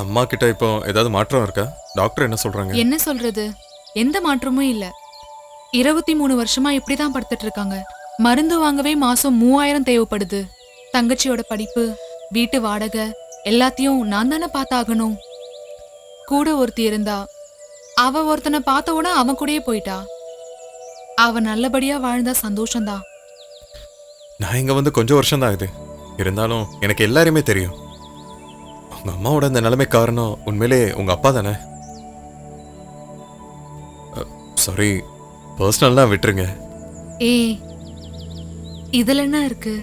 அம்மா கிட்ட இப்போ ஏதாவது மாற்றம் இருக்கா? டாக்டர் என்ன சொல்றாங்க? என்ன சொல்றது? எந்த மாற்றமும் இல்ல. இருபத்தி மூணு வருஷமா இப்படிதான் படுத்துட்டு இருக்காங்க. மருந்து வாங்கவே மாசம் மூவாயிரம் தேவைப்படுது. தங்கச்சியோட படிப்பு வீட்டு வாடகை எல்லாத்தையும் நான் தானே பார்த்தாகணும். கூட ஒருத்தி இருந்தா அவ ஒருத்தனை பார்த்த உடனே அவன் கூடயே போயிட்டா. அவ நல்லபடியா வாழ்ந்தா சந்தோஷம்தான். நான் இங்க வந்து கொஞ்சம் வருஷம் தான் ஆகுது. இருந்தாலும் எனக்கு எல்லாரையுமே தெரியும். உங்க அம்மாவோட இந்த நிலைமை காரணம் உண்மையிலே உங்க அப்பா தானே? சாரி பர்சனல்லாம் விட்டுருங்க. ஏ இதுல என்ன இருக்கு?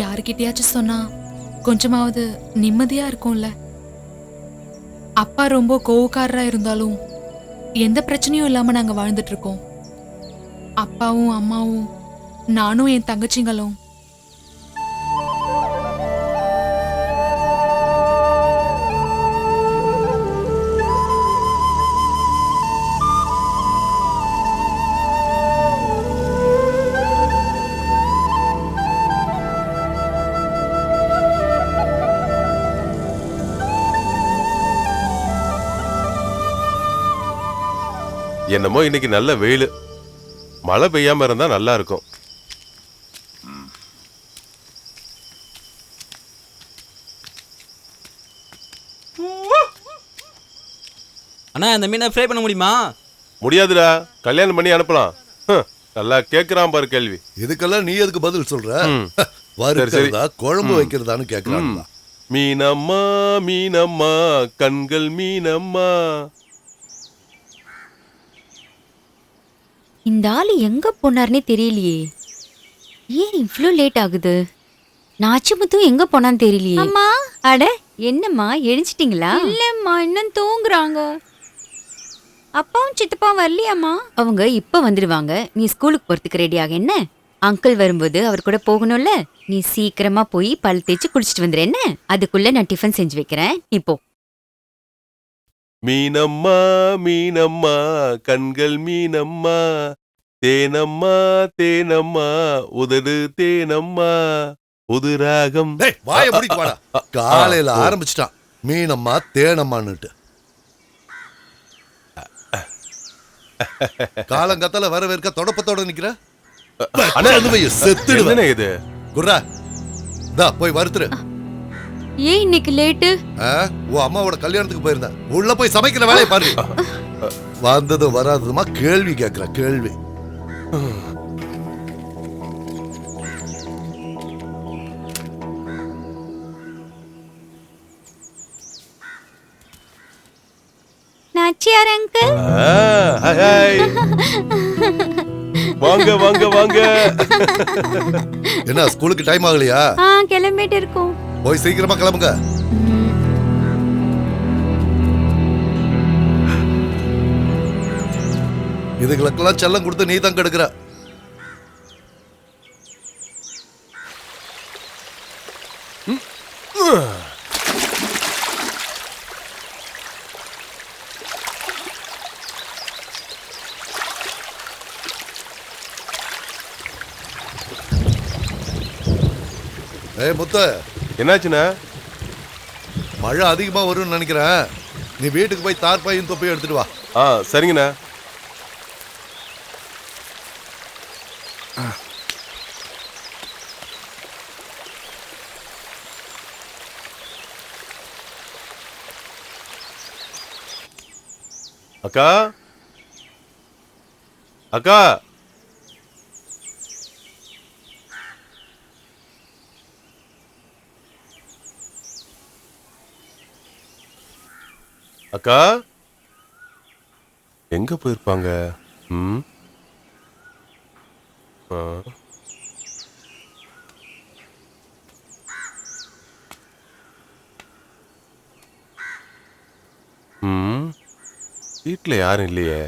யாருக்கிட்டயாச்சும் சொன்னா கொஞ்சமாவது நிம்மதியா இருக்கும்ல? அப்பா ரொம்ப கோவக்காரரா இருந்தாலும் எந்த பிரச்சனையும் இல்லாம நாங்க வாழ்ந்துட்டு இருக்கோம். அப்பாவும் அம்மாவும் நானும் என் தங்கச்சிங்களும் என்னமோ இன்னைக்கு நல்ல வெயில். மழை பெய்யாம இருந்தா நல்லா இருக்கும். அண்ணா இந்த மீனை ஃப்ரை பண்ண முடியுமா? முடியாதுடா. கல்யாணம் பண்ணி அனுப்பலாம். ஹம், நல்லா கேக்குறான் பாரு கேள்வி. இதுக்கெல்லாம் நீ எதுக்கு பதில் சொல்ற. வறுக்கிறதா குழம்பு வைக்கிறதான்னு கேக்குறாங்க மீனம்மா மீனம்மா கண்கள் மீனம்மா. இந்த ஆளு எங்க போனார்னே தெரியலையே. ஏன் இவ்ளோ லேட் ஆகுது? நாச்சிமுத்தும் எங்க போனான்னு தெரியலையே. அம்மா! அட என்னம்மா எழுஞ்சிட்டீங்களா? இல்லம்மா இன்னும் தூங்குறாங்க. அப்பாவும் சித்தப்பாவும் வரலையாம்மா? அவங்க இப்ப வந்துடுவாங்க நீ ஸ்கூலுக்கு போறதுக்கு ரெடியாக என்ன? அங்கிள் வரும்போது அவர் கூட போகணும்ல? நீ சீக்கிரமா போய் பல் தேய்ச்சி குளிச்சிட்டு வந்துரு என்ன? அதுக்குள்ள நான் டிஃபன் செஞ்சு வைக்கிறேன். இப்போ மீனம்மா மீனம்மா கண்கள் மீனம்மா தேனம்மா தேனம்மா உதடு தேனம்மா உதுராகம். டேய் வாய முடிக்கு வாடா. காலையில ஆரம்பிச்சிட்டான். மீனம்மா தேனம்மான்னுட்டு. காலங்கத்தால வரவேற்க தொடப்பத்தோட நிக்கிற? செத்துடுவேன். என்னண்ணே இது? குர்ரா தா போய் வறுத்துரு. ஏன் இன்னைக்கு லேட்டு? உன் அம்மாவோட கல்யாணத்துக்கு போயிருந்தேன் உள்ள போய் சமைக்கிற வேலையை பாரு. வந்ததும் வராததுமா கேள்வி கேக்குற கேள்வி. நாச்சியார் அங்கிள். ஆ, ஹாய், ஹாய். வாங்க வாங்க வாங்க. என்ன ஸ்கூலுக்கு டைம் ஆகலையா? ஆ கிளம்பிட்டு இருக்கோம். போய் சீக்கிரமா கிளம்புங்க. இதுகளுக்கெல்லாம் செல்லம் கொடுத்து நீ தான் கெடுக்கிற. ஏய் முத்த. என்னாச்சுண்ணா? மழை அதிகமா வரும்னு நினைக்கிறேன். நீ வீட்டுக்கு போய் தார்பாயும் தொப்பையும் எடுத்துட்டு வா. ஆ சரிங்கண்ணா. அக்கா? அக்கா? அக்கா? எங்க போயிருப்பாங்க? ம்? ம்? வீட்டில் யாரும் இல்லையே?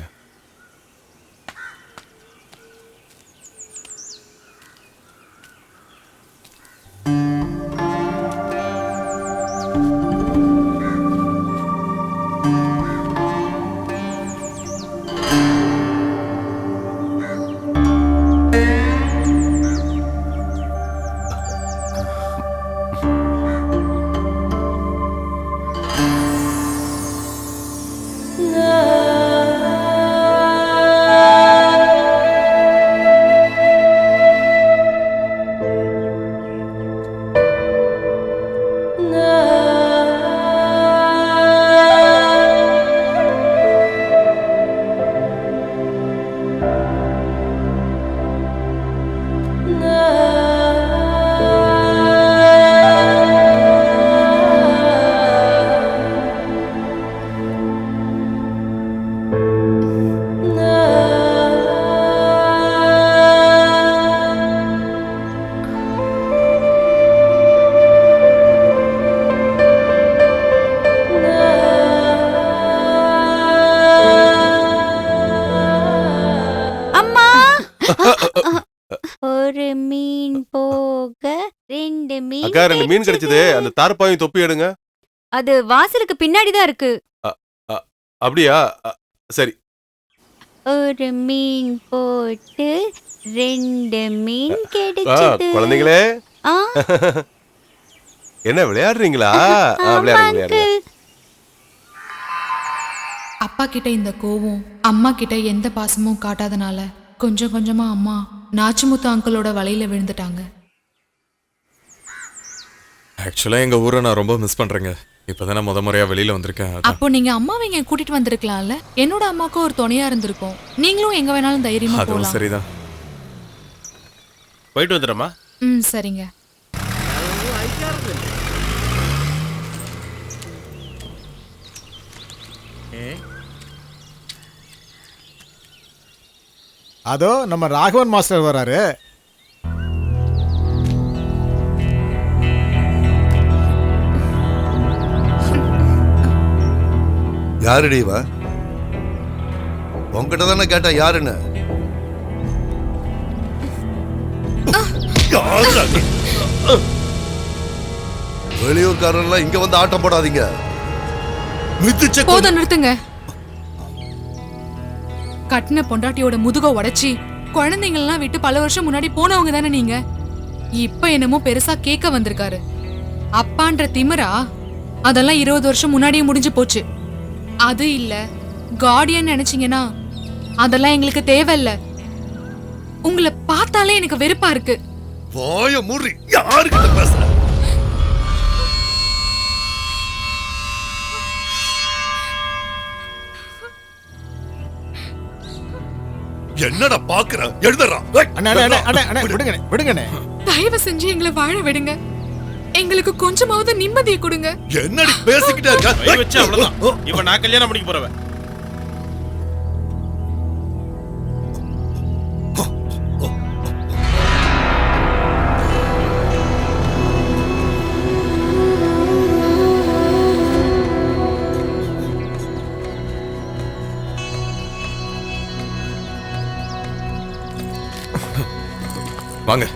ரெண்டு மீன் கிடைச்சது அந்த தார்பாயும் தொப்பி எடுங்க. அது வாசலுக்கு பின்னாடி தான் இருக்கு அப்படியா? அ, சரி. ஒரு மீன் போட்டு ரெண்டு மீன் ஆ, கிடைச்சது. குழந்தைங்களே ஆ, என்ன விளையாடுறீங்களா? ஆ, விளையாடுங்க விளையாடுங்க. uncle. அப்பா கிட்ட இந்த கோவம் அம்மா கிட்ட எந்த பாசமும் காட்டாதனால கொஞ்சம் கொஞ்சமா அம்மா நாச்சிமுத்து அங்கிளோட வலையில விழுந்துட்டாங்க. ஆக்சுவலாக எங்கள் ஊரை நான் ரொம்ப மிஸ் பண்ணுறேங்க இப்போ தானே முத முறையாக வெளியில் வந்திருக்கேன். அதான். அப்போ நீங்க அம்மாவை இங்க கூட்டிட்டு வந்திருக்கலாம்ல? என்னோட அம்மாக்கும் ஒரு துணையா இருந்திருக்கும். நீங்களும் எங்க வேணாலும் தைரியமா அதுவும் போலாம். சரிதான். போயிட்டு வந்துடுறமா ம் சரிங்க. அதோ நம்ம ராகவன் மாஸ்டர் வராரு. யாருடி இவ உங்ககிட்ட தானே கேட்டேன் யாருன்னு? வெளியூர்காரர்லாம் இங்க வந்து ஆட்டம் போடாதீங்க. மிதிச்ச கொ- போதும் நிறுத்துங்க. கட்டின பொண்டாட்டியோட முதுக உடைச்சி குழந்தைங்கள்லாம் விட்டு பல வருஷம் முன்னாடி போனவங்க தானே நீங்க? இப்ப என்னமோ பெருசா கேட்க வந்திருக்காரு. அப்பான்ற திமிரா அதெல்லாம் இருபது வருஷம் முன்னாடியே முடிஞ்சு போச்சு. அது இல்ல. கார்டியன் நினைச்சீங்கன்னா அதெல்லாம் எங்களுக்கு தேவையில்ல. உங்களை பார்த்தாலே எனக்கு வெறுப்பா இருக்கு. வாய மூடி யாருக்கிட்ட பேசுற? என்னடா பாக்குற? எழுதுறா. அண்ணா அண்ணா, அண்ணா அண்ணா அண்ணா விடுங்கண்ணே விடுங்கண்ணே. தயவு செஞ்சு எங்களை வாழ விடுங்க. எங்களுக்கு கொஞ்சமாவது நிம்மதியை கொடுங்க. என்னடி பேசிக்கிட்டே இருக்க? கை வச்சு அவ்வளவுதான். இப்ப நான் கல்யாணம் பண்ணிக்க போறவன். வாங்க.